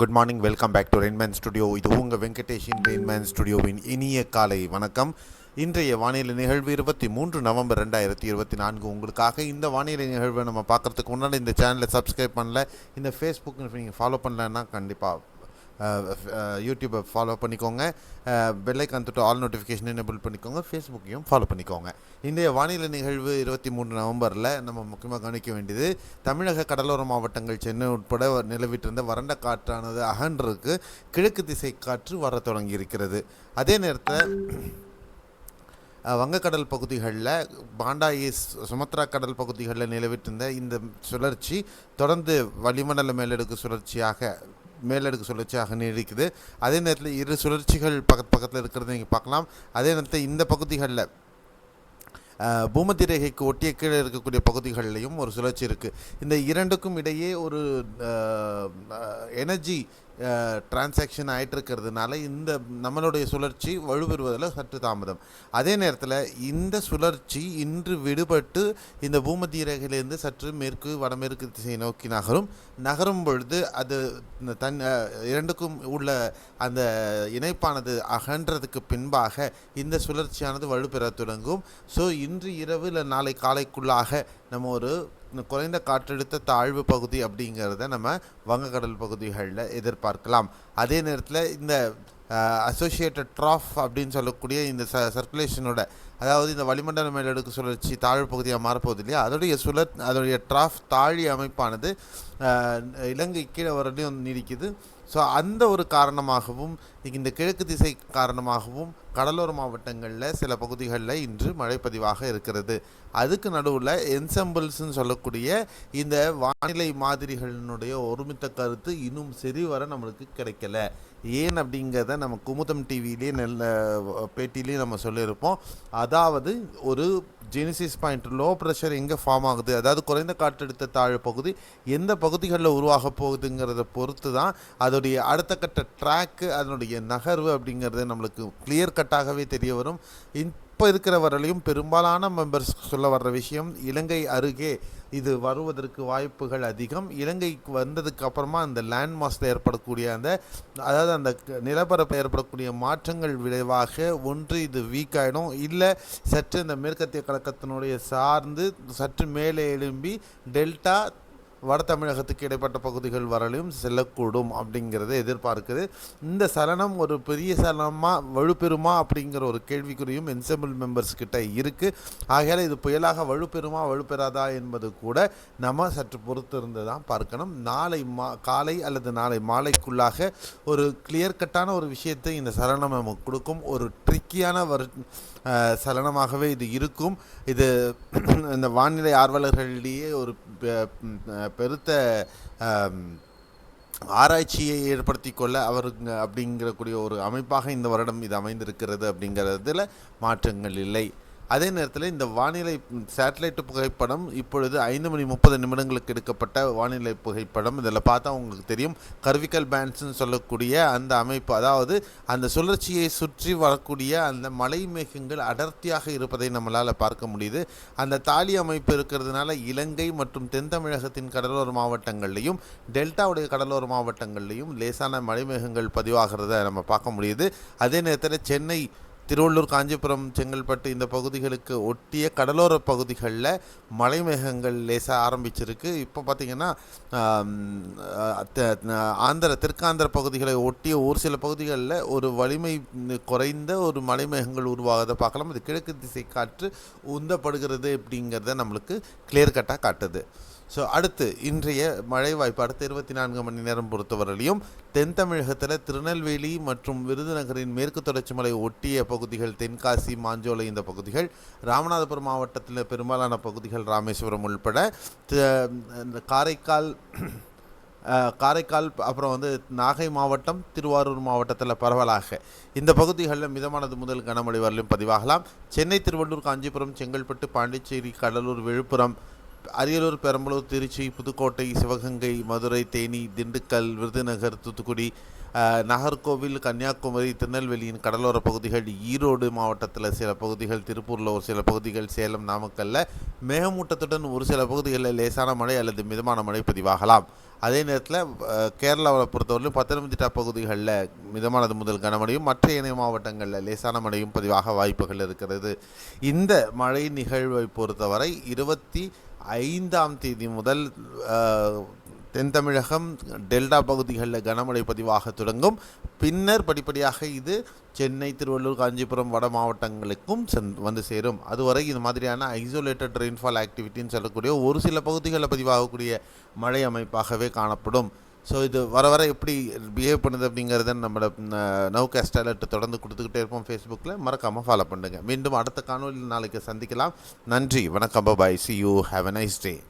Good morning welcome back to Rainman studio இது உங்கள் வெங்கடேஷின் Rainman ஸ்டுடியோவின் இனிய காலை வணக்கம். இன்றைய வானிலை நிகழ்வு இருபத்தி மூன்று நவம்பர் ரெண்டாயிரத்தி இருபத்தி நான்கு. உங்களுக்காக இந்த வானிலை நிகழ்வை நம்ம பார்க்குறதுக்கு முன்னாடி இந்த சேனலை சப்ஸ்கிரைப் பண்ணல. இந்த ஃபேஸ்புக் நீங்கள் ஃபாலோ பண்ணலன்னா கண்டிப்பாக யூடியூப்பை ஃபாலோ பண்ணிக்கோங்க. பெல்லைக்கான் தொட்டு ஆல் நோட்டிஃபிகேஷன் எனேபிள் பண்ணிக்கோங்க. ஃபேஸ்புக்கையும் ஃபாலோ பண்ணிக்கோங்க. இன்றைய வானிலை நிகழ்வு இருபத்தி மூணு நவம்பரில் நம்ம முக்கியமாக கவனிக்க வேண்டியது தமிழக கடலோர மாவட்டங்கள் சென்னை உட்பட நிலவிட்டிருந்த வறண்ட காற்றானது அகன்றிருக்கு கிழக்கு திசை காற்று வர தொடங்கி இருக்கிறது அதே நேரத்தில் வங்கக்கடல் பகுதிகளில் பாண்டாயி சுமத்ரா கடல் பகுதிகளில் நிலவிட்டிருந்த இந்த சுழற்சி தொடர்ந்து வளிமண்டல மேலடுக்கு சுழற்சியாக மேலடுக்கு சுழற்சியாக நீடிக்குது. அதே நேரத்தில் இரு சுழற்சிகள் பக்கத்து பக்கத்தில் இருக்கிறத நீங்கள் பார்க்கலாம். அதே நேரத்தில் இந்த பகுதிகளில் பூமத்தி ரேகைக்கு ஒட்டிய கீழே இருக்கக்கூடிய பகுதிகளிலையும் ஒரு சுழற்சி இருக்குது இந்த இரண்டுக்கும் இடையே ஒரு எனர்ஜி டிரான்சாக்ஷன் ஆகிட்டு இருக்கிறதுனால இந்த நம்மளுடைய சுழற்சி வலுப்பெறுவதில் சற்று தாமதம். அதே நேரத்தில் இந்த சுழற்சி இன்று விடுபட்டு இந்த பூமத்திய ரேகையிலிருந்து சற்று மேற்கு வடமேற்கு திசையை நோக்கி நகரும். நகரும் பொழுது அது தன் இரண்டுக்கும் உள்ள அந்த இணைப்பானது அகன்றதுக்கு பின்பாக இந்த சுழற்சியானது வலுப்பெற தொடங்கும். ஸோ இன்று இரவு இல்லை நாளை காலைக்குள்ளாக நம்ம ஒரு குறைந்த காற்றழுத்த தாழ்வு பகுதி அப்படிங்கிறத நம்ம வங்கக்கடல் பகுதிகளில் எதிர்பார்க்கலாம். அதே நேரத்தில் இந்த அசோசியேட்டட் ட்ராஃப் அப்படின்னு சொல்லக்கூடிய இந்த ச சர்க்குலேஷனோட அதாவது இந்த வளிமண்டல மேலடுக்கு சுழற்சி தாழ்வு பகுதியாக மாறப்போகுது இல்லையா? அதோடைய சுழற் அதோடைய ட்ராஃப் தாழி அமைப்பானது இலங்கை கீழே வரலையும் நீடிக்குது. ஸோ அந்த ஒரு காரணமாகவும் இந்த கிழக்கு திசை காரணமாகவும் கடலோர மாவட்டங்களில் சில பகுதிகளில் இன்று மழை பதிவாக இருக்கிறது. அதுக்கு நடுவில் என்சம்பிள்ஸ்ன்னு சொல்லக்கூடிய இந்த வானிலை மாதிரிகளினுடைய ஒருமித்த கருத்து இன்னும் சரி வர நம்மளுக்கு கிடைக்கல. ஏன் அப்படிங்கிறத நம்ம குமுதம் டிவிலேயே நல்ல பேட்டிலேயே நம்ம சொல்லியிருப்போம். அதாவது ஒரு ஜெனிசிஸ் பாயிண்ட் லோ ப்ரெஷர் எங்கே ஃபார்ம் ஆகுது? அதாவது குறைந்த காற்றழுத்த தாழ்வு பகுதி எந்த பகுதிகளில் உருவாக போகுதுங்கிறத பொறுத்து தான் அதோடைய அடுத்த கட்ட ட்ராக்கு அதனுடைய நகர்வு அப்படிங்கிறது நம்மளுக்கு கிளியர் கட்டாகவே தெரிய வரும் இப்போ இருக்கிற வரலையும் பெரும்பாலான மெம்பர்ஸ் சொல்ல வர்ற விஷயம் இலங்கை அருகே இது வருவதற்கு வாய்ப்புகள் அதிகம். இலங்கைக்கு வந்ததுக்கு அப்புறமா அந்த லேண்ட் மாஸில் ஏற்படக்கூடிய அந்த அதாவது அந்த நிலப்பரப்பு ஏற்படக்கூடிய மாற்றங்கள் விளைவாக ஒன்று இது வீக் ஆகிடும் இல்லை சற்று இந்த மேற்கத்திய கழகத்தினுடைய சார்ந்து சற்று மேலே எழும்பி டெல்டா வட தமிழகத்துக்கு இடைப்பட்ட பகுதிகள் வரலையும் செல்லக்கூடும் அப்படிங்கிறத எதிர்பார்க்குது. இந்த சலனம் ஒரு பெரிய சலனமாக வலுப்பெறுமா அப்படிங்கிற ஒரு கேள்விக்குறியும் என்செம்பிள் மெம்பர்ஸ் கிட்ட இருக்குது ஆகையால் இது புயலாக வலுப்பெறுமா வலுப்பெறாதா என்பது கூட நம்ம சற்று பொறுத்திருந்து தான் பார்க்கணும். நாளை மா காலை அல்லது நாளை மாலைக்குள்ளாக ஒரு கிளியர் கட்டான ஒரு விஷயத்தை இந்த சலனம் நமக்கு கொடுக்கும். ஒரு ட்ரிக்கியான வரு சலனமாகவே இது இருக்கும். இது இந்த வானிலை ஆர்வலர்களிடையே ஒரு பெருத்த ஆராய்ச்சியை ஏற்படுத்தி கொள்ள அவருங்க அப்படிங்கிறக்கூடிய ஒரு அமைப்பாக இந்த வருடம் இது அமைந்திருக்கிறது அப்படிங்கிறதுல மாற்றங்கள் இல்லை. அதே நேரத்தில் இந்த வானிலை சேட்டலைட் புகைப்படம் இப்பொழுது ஐந்து மணி முப்பது நிமிடங்களுக்கு எடுக்கப்பட்ட வானிலை புகைப்படம். இதில் பார்த்தா உங்களுக்கு தெரியும். கர்விக்கல் பேண்ட்ஸ்னு சொல்லக்கூடிய அந்த அமைப்பு அதாவது அந்த சுழற்சியை சுற்றி வரக்கூடிய அந்த மலை மேகங்கள் அடர்த்தியாக இருப்பதை நம்மளால் பார்க்க முடியுது. அந்த தாலி அமைப்பு இருக்கிறதுனால இலங்கை மற்றும் தென் தமிழகத்தின் கடலோர மாவட்டங்கள்லையும் டெல்டாவுடைய கடலோர மாவட்டங்கள்லையும் லேசான மலைமேகங்கள் பதிவாகிறத நம்ம பார்க்க முடியுது. அதே நேரத்தில் சென்னை திருவள்ளூர் காஞ்சிபுரம் செங்கல்பட்டு இந்த பகுதிகளுக்கு ஒட்டிய கடலோர பகுதிகளில் மலைமேகங்கள் லேசாக ஆரம்பிச்சிருக்கு. இப்போ பார்த்திங்கன்னா ஆந்திர தெற்காந்திர பகுதிகளை ஒட்டிய ஒரு சில பகுதிகளில் ஒரு வலிமை குறைந்த ஒரு மலைமேகங்கள் உருவாகிறத பார்க்கலாம். இது கிழக்கு திசை காற்று உந்தப்படுகிறது அப்படிங்கிறத நம்மளுக்கு கிளியர் கட்டாக காட்டுது. ஸோ அடுத்து இன்றைய மழை வாய்ப்பு அடுத்த இருபத்தி நான்கு மணி நேரம் பொறுத்தவரையிலையும் தென் தமிழகத்தில் திருநெல்வேலி மற்றும் விருதுநகரின் மேற்கு தொடர்ச்சி மலை ஒட்டிய பகுதிகள் தென்காசி மாஞ்சோலை இந்த பகுதிகள் ராமநாதபுரம் மாவட்டத்தில் பெரும்பாலான பகுதிகள் ராமேஸ்வரம் உள்பட த- இந்த காரைக்கால் காரைக்கால் அப்புறம் வந்து நாகை மாவட்டம் திருவாரூர் மாவட்டத்தில் பரவலாக. இந்த பகுதிகளில் மிதமானது முதல் கனமழை வரலையும் பதிவாகலாம். சென்னை திருவள்ளூர் காஞ்சிபுரம் செங்கல்பட்டு பாண்டிச்சேரி கடலூர் விழுப்புரம் அரியலூர் பெரம்பலூர் திருச்சி புதுக்கோட்டை சிவகங்கை மதுரை தேனி திண்டுக்கல் விருதுநகர் தூத்துக்குடி நாகர்கோவில் கன்னியாகுமரி திருநெல்வேலியின் கடலோர பகுதிகள் ஈரோடு மாவட்டத்தில் சில பகுதிகள் திருப்பூரில் ஒரு சில பகுதிகள் சேலம் நாமக்கல்ல மேகமூட்டத்துடன் ஒரு சில பகுதிகளில் லேசான மழை அல்லது மிதமான மழை பதிவாகலாம். அதே நேரத்தில் கேரளாவில் பொறுத்தவரையிலும் பத்தனம்திட்டா பகுதிகளில் மிதமானது முதல் கனமழையும் மற்ற இணைய மாவட்டங்களில் லேசான மழையும் பதிவாக வாய்ப்புகள் இருக்கிறது. இந்த மழை நிகழ்வை பொறுத்தவரை இருபத்தி ஐந்தாம் தேதி முதல் தென் தமிழகம் டெல்டா பகுதிகளில் கனமழை பதிவாக தொடங்கும். பின்னர் படிப்படியாக இது சென்னை திருவள்ளூர் காஞ்சிபுரம் வட மாவட்டங்களுக்கும் சென் வந்து சேரும். அதுவரை இது மாதிரியான ஐசோலேட்டட் ரெயின்ஃபால் ஆக்டிவிட்டின்னு சொல்லக்கூடிய ஒரு சில பகுதிகளில் பதிவாகக்கூடிய மழை அமைப்பாகவே காணப்படும். ஸோ இது வர வர எப்படி பிஹேவ் பண்ணுது அப்படிங்கிறத நம்மளோட நவ்காஸ்ட் அலர்ட் தொடர்ந்து கொடுத்துக்கிட்டே இருப்போம் ஃபேஸ்புக்கில் மறக்காமல் ஃபாலோ பண்ணுங்கள் மீண்டும் அடுத்த காணொலியில் நாளைக்கு சந்திக்கலாம். நன்றி. வணக்கம். Bye see you have a nice day